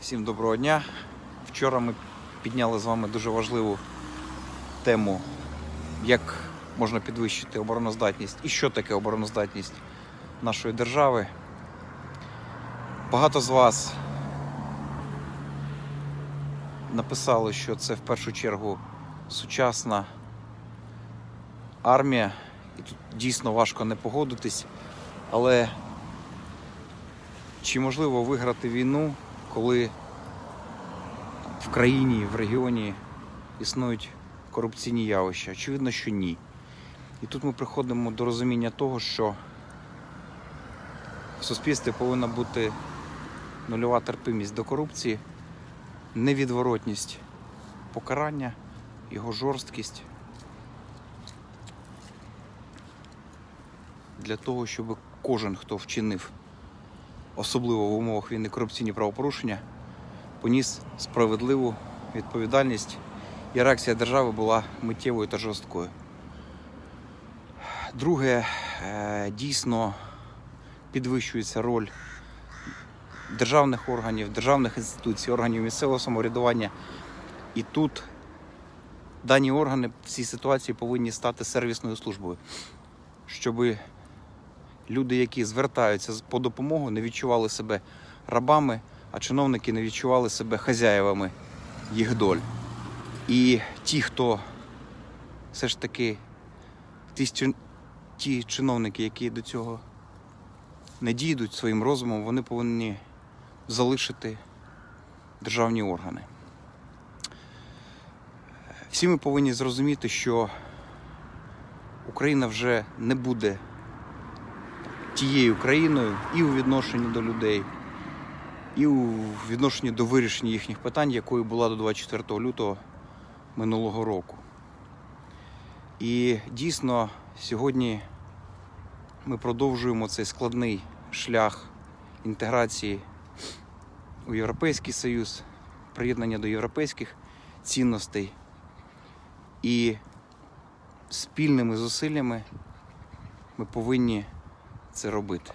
Всім доброго дня. Вчора ми підняли з вами дуже важливу тему, як можна підвищити обороноздатність і що таке обороноздатність нашої держави. Багато з вас написали, що це в першу чергу сучасна армія, і тут дійсно важко не погодитись, але чи можливо виграти війну, коли в країні, в регіоні існують корупційні явища? Очевидно, що ні. І тут ми приходимо до розуміння того, що в суспільстві повинна бути нульова терпимість до корупції, невідворотність покарання, його жорсткість. Для того, щоб кожен, хто вчинив особливо в умовах війни корупційні правопорушення, поніс справедливу відповідальність, і реакція держави була миттєвою та жорсткою. Друге, е, дійсно підвищується роль державних органів, державних інституцій, органів місцевого самоврядування. І тут дані органи в цій ситуації повинні стати сервісною службою, щоби люди, які звертаються по допомогу, не відчували себе рабами, а чиновники не відчували себе хазяєвами їх доль. І ті, хто все ж таки, ті, ті чиновники, які до цього не дійдуть своїм розумом, вони повинні залишити державні органи. Всі ми повинні зрозуміти, що Україна вже не буде тією країною і у відношенні до людей, і у відношенні до вирішення їхніх питань, якою була до 24 лютого минулого року. І дійсно сьогодні ми продовжуємо цей складний шлях інтеграції у Європейський Союз, приєднання до європейських цінностей. І спільними зусиллями ми повинні це робити.